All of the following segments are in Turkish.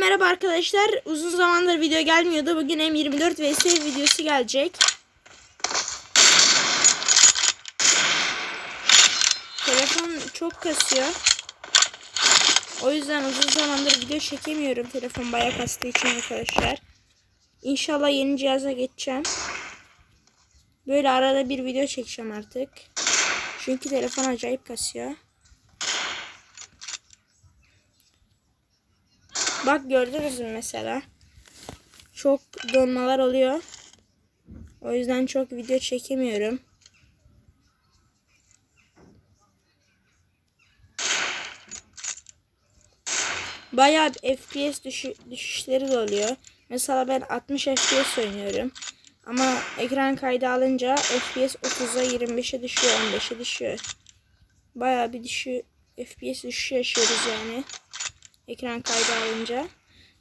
Merhaba arkadaşlar. Uzun zamandır video gelmiyordu. Bugün M24 vs videosu gelecek. Telefon çok kasıyor. O yüzden uzun zamandır video çekemiyorum. Telefon bayağı kastığı için arkadaşlar. İnşallah yeni cihaza geçeceğim. Böyle arada bir video çekeceğim artık. Çünkü telefon acayip kasıyor. Bak gördünüz mü mesela? Çok donmalar oluyor. O yüzden çok video çekemiyorum. Bayağı bir FPS düşü düşüşleri de oluyor. Mesela ben 60 FPS oynuyorum. Ama ekran kaydı alınca FPS 30'a 25'e düşüyor, 15'e düşüyor. Bayağı bir düşü FPS düşüşü yaşıyoruz yani ekran kaydı alınca.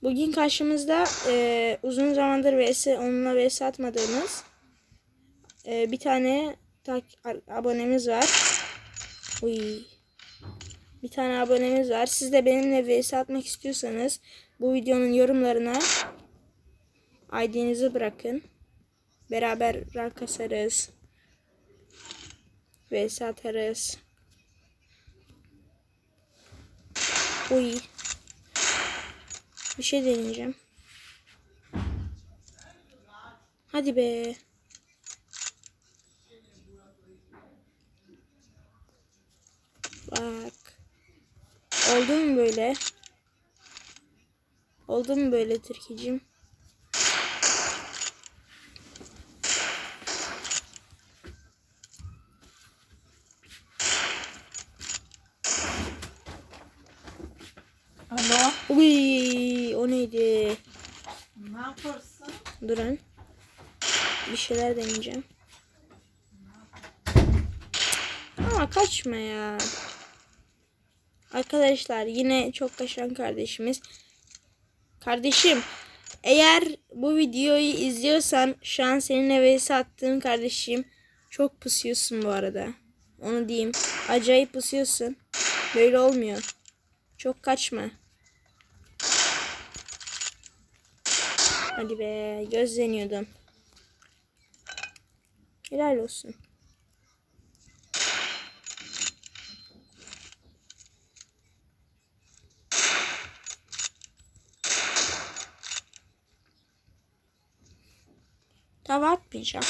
Bugün karşımızda e, uzun zamandır vs onunla vs atmadığımız e, bir tane tak, abonemiz var. Uy. Bir tane abonemiz var. Siz de benimle vs atmak istiyorsanız bu videonun yorumlarına ID'nizi bırakın. Beraber rank kasarız. Vs atarız. Uy. Bir şey deneyeceğim. Hadi be. Bak. Oldu mu böyle? Oldu mu böyle Türkicim? Alo. Uy, o neydi? Ne Durun. Bir şeyler deneyeceğim. Ama kaçma ya. Arkadaşlar yine çok kaşan kardeşimiz. Kardeşim eğer bu videoyu izliyorsan şu an seninle vs attığım kardeşim çok pusuyorsun bu arada. Onu diyeyim. Acayip pusuyorsun. Böyle olmuyor. Çok kaçma. Hadi be gözleniyordum. Helal olsun. Tava atmayacağım.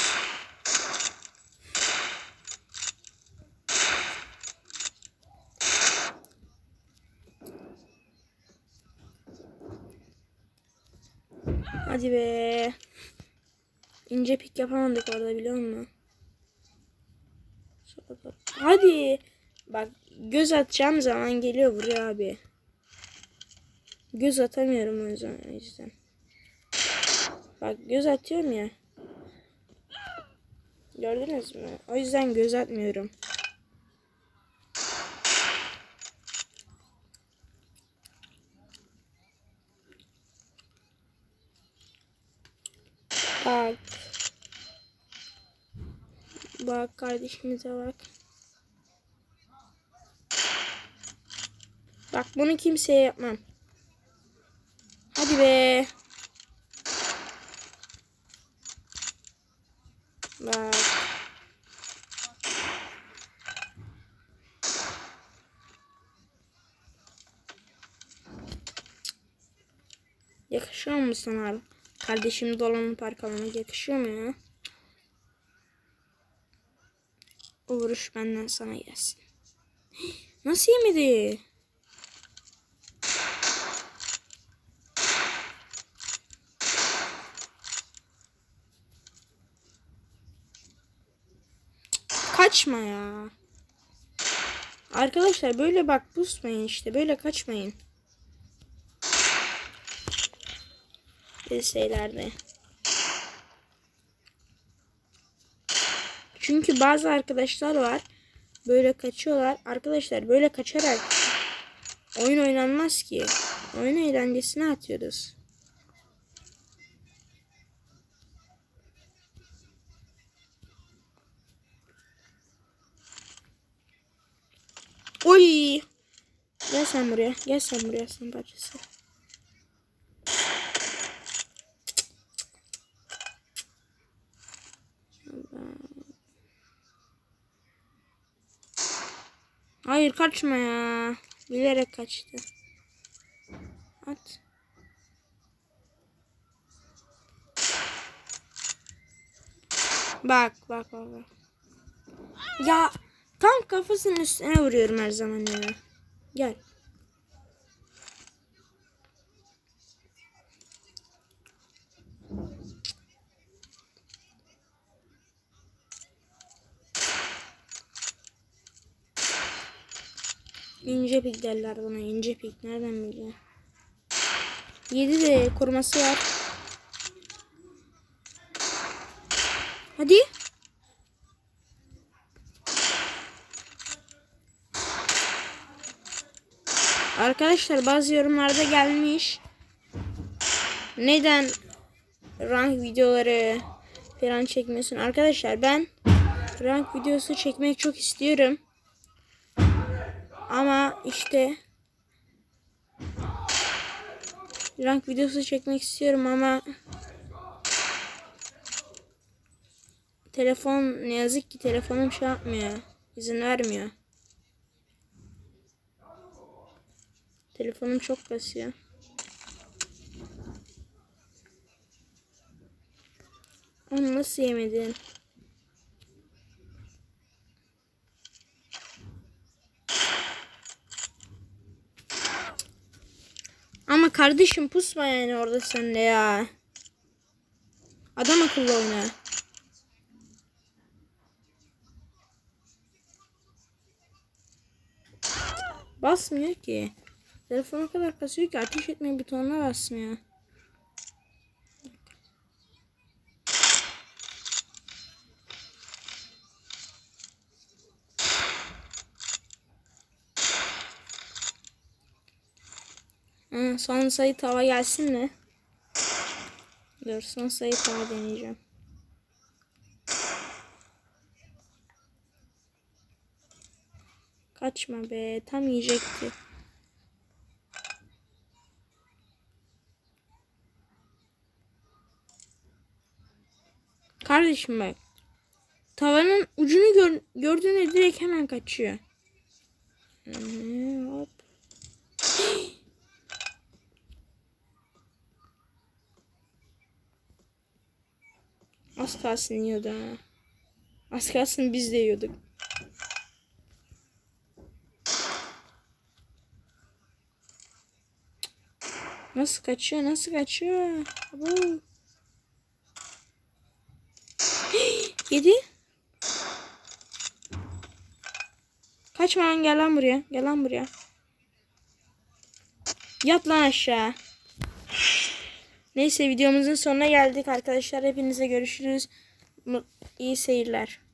Hadi be. İnce pik yapamadık orada biliyor musun? Hadi. Bak göz atacağım zaman geliyor buraya abi. Göz atamıyorum. O yüzden. Bak göz atıyorum ya. Gördünüz mü? O yüzden göz atmıyorum. Bak. Bak kardeşimize bak. Bak bunu kimseye yapmam. Hadi be. Bak. Yakışıyor mu sana abi? Kardeşim dolanıp parkalamak yakışıyor mu ya? O vuruş benden sana gelsin. Nasıl yemedi? Kaçma ya. Arkadaşlar böyle bak pusmayın işte. Böyle kaçmayın. Şeylerde. Çünkü bazı arkadaşlar var. Böyle kaçıyorlar. Arkadaşlar böyle kaçarak oyun oynanmaz ki. Oyun eğlencesine atıyoruz. Oy! Gel sen buraya. Gel sen buraya sen parçası. Hayır kaçma ya. Bilerek kaçtı. At. Bak bak bak bak. Ya tam kafasının üstüne vuruyorum her zaman ya. Gel. İnce pik derler buna. ince pik. Nereden biliyor? 7 de koruması var. Hadi. Arkadaşlar bazı yorumlarda gelmiş. Neden rank videoları falan çekmiyorsun? Arkadaşlar ben rank videosu çekmek çok istiyorum. Ama işte rank videosu çekmek istiyorum ama telefon ne yazık ki telefonum şey yapmıyor. izin vermiyor. Telefonum çok kasıyor. Onu nasıl yemedin? Ama kardeşim pusma yani orada sen de ya. Adam akıllı oyna. Basmıyor ki. Telefon o kadar kasıyor ki ateş etme butonuna basmıyor. Son sayı tava gelsin mi? Dur son sayı tava deneyeceğim. Kaçma be tam yiyecekti. Kardeşim bak. Tavanın ucunu gör, gördüğünde direkt hemen kaçıyor. Hop. Az kalsın yiyordu ha. Az kalsın biz de yiyorduk. Nasıl kaçıyor? Nasıl kaçıyor? Abo. Yedi. Kaçma lan gel lan buraya. Gel lan buraya. Yat lan aşağı. Neyse videomuzun sonuna geldik arkadaşlar. Hepinize görüşürüz. İyi seyirler.